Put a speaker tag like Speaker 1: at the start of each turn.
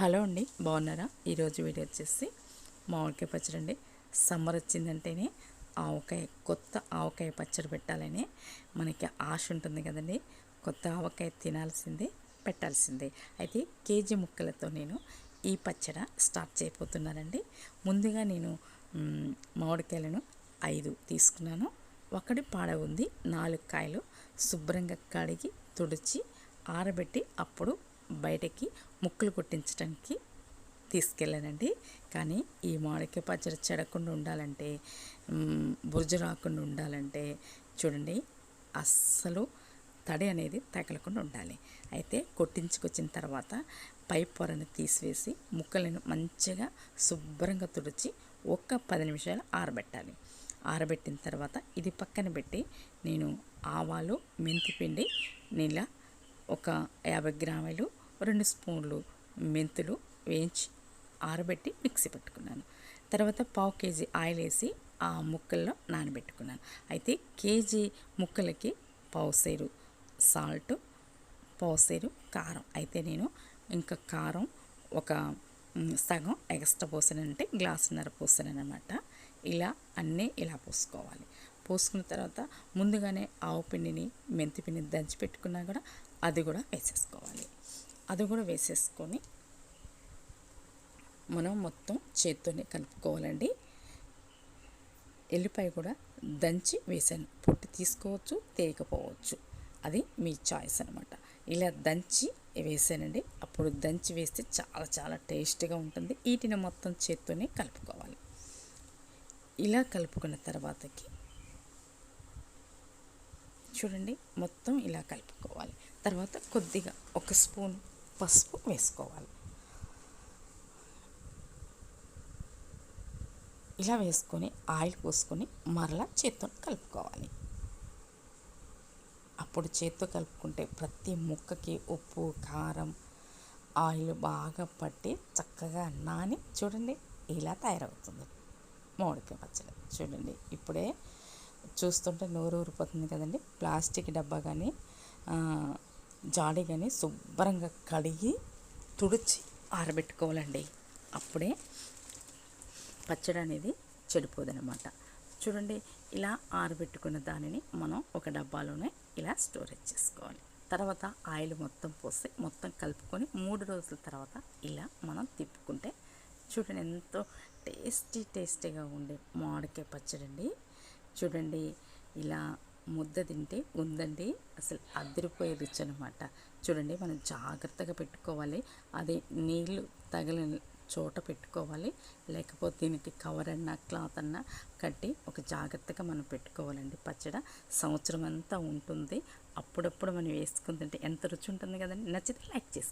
Speaker 1: Hello అండి బాగున్నారా? ఈరోజు వీడియో వచ్చేసి మామిడికాయ పచ్చడి అండి. సమ్మర్ వచ్చిందంటేనే ఆవకాయ కొత్త ఆవకాయ పచ్చడి పెట్టాలని మనకి ఆశ ఉంటుంది కదండి. కొత్త ఆవకాయ తినాల్సిందే పెట్టాల్సిందే. అయితే కేజీ ముక్కలతో నేను ఈ పచ్చడి స్టార్ట్ చేయబోతున్నానండి. ముందుగా నేను మామిడికాయలను ఐదు తీసుకున్నాను. ఒకటి పాడ ఉంది నాలుగు కాయలు శుభ్రంగా కడిగి తుడిచి ఆరబెట్టి అప్పుడు బయటకి ముక్కలు కొట్టించడానికి తీసుకెళ్ళానండి. కానీ ఈ మామిడికాయ పచ్చడి చెడకుండా ఉండాలంటే బుర్జు రాకుండా ఉండాలంటే చూడండి అస్సలు తడి అనేది తగలకుండా ఉండాలి. అయితే కొట్టించుకొచ్చిన తర్వాత పై పొరను తీసివేసి ముక్కలను మంచిగా శుభ్రంగా తుడిచి ఒక్క పది నిమిషాలు ఆరబెట్టాలి. ఆరబెట్టిన తర్వాత ఇది పక్కన పెట్టి నేను ఆవాలు మెంతిపిండి నీళ్ళ ఒక యాభై గ్రాములు రెండు స్పూన్లు మెంతులు వేయించి ఆరబెట్టి మిక్సీ పెట్టుకున్నాను. తర్వాత పావు కేజీ ఆయిల్ వేసి ఆ ముక్కల్లో నానబెట్టుకున్నాను. అయితే కేజీ ముక్కలకి పావుసేరు సాల్ట్ పావుసేరు కారం. అయితే నేను ఇంకా కారం ఒక సగం ఎక్స్ట్రా పోసానంటే గ్లాసున్నర పోసానమాట ఇలా అన్నీ ఇలా పోసుకోవాలి. పోసుకున్న తర్వాత ముందుగానే ఆవు పిండిని మెంతి పిండిని దంచి పెట్టుకున్నా కూడా అది కూడా వేసేసుకోవాలి. అది కూడా వేసేసుకొని మనం మొత్తం చేత్తోనే కలుపుకోవాలండి. ఎల్లిపాయ కూడా దంచి వేసాను. పొట్టి తీసుకోవచ్చు తేయకపోవచ్చు అది మీ చాయిస్ అనమాట ఇలా దంచి వేసానండి. అప్పుడు దంచి వేస్తే చాలా చాలా టేస్ట్గా ఉంటుంది. వీటిని మొత్తం చేత్తోనే కలుపుకోవాలి. ఇలా కలుపుకున్న తర్వాతకి చూడండి మొత్తం ఇలా కలుపుకోవాలి. తర్వాత కొద్దిగా ఒక స్పూన్ పసుపు వేసుకోవాలి. ఇలా వేసుకొని ఆయిల్ పోసుకొని మరలా చేత్తో కలుపుకోవాలి. అప్పుడు చేత్తో కలుపుకుంటే ప్రతి ముక్కకి ఉప్పు కారం ఆయిల్ బాగా పట్టి చక్కగా నాని చూడండి ఇలా తయారవుతుంది. మామిడికాయ పచ్చడి చూడండి. ఇప్పుడే చూస్తుంటే నోరు ఊరిపోతుంది కదండి. ప్లాస్టిక్ డబ్బా కానీ జాడీగాని శుభ్రంగా కడిగి తుడిచి ఆరబెట్టుకోవాలండి. అప్పుడే పచ్చడి అనేది చెడిపోదనమాట. చూడండి ఇలా ఆరబెట్టుకున్న దానిని మనం ఒక డబ్బాలోనే ఇలా స్టోరేజ్ చేసుకోవాలి. తర్వాత ఆయిల్ మొత్తం పోసి మొత్తం కలుపుకొని మూడు రోజుల తర్వాత ఇలా మనం తిప్పుకుంటే చూడండి ఎంతో టేస్టీ టేస్టీగా ఉండే మామిడికాయ పచ్చడి అండి చూడండి ఇలా ముద్ద తింటే ఉందండి. అసలు అదిరిపోయే రుచి అనమాట చూడండి మనం జాగ్రత్తగా పెట్టుకోవాలి. అది నీళ్ళు తగిలిన చోట పెట్టుకోవాలి. లేకపోతే దీనికి కవర్ అన్న క్లాత్ అన్న కట్టి ఒక జాగ్రత్తగా మనం పెట్టుకోవాలండి. పచ్చడ సంవత్సరం అంతా ఉంటుంది. అప్పుడప్పుడు మనం వేసుకుని తింటే ఎంత రుచి ఉంటుంది కదండి. నచ్చితే లైక్ చేసుకోండి.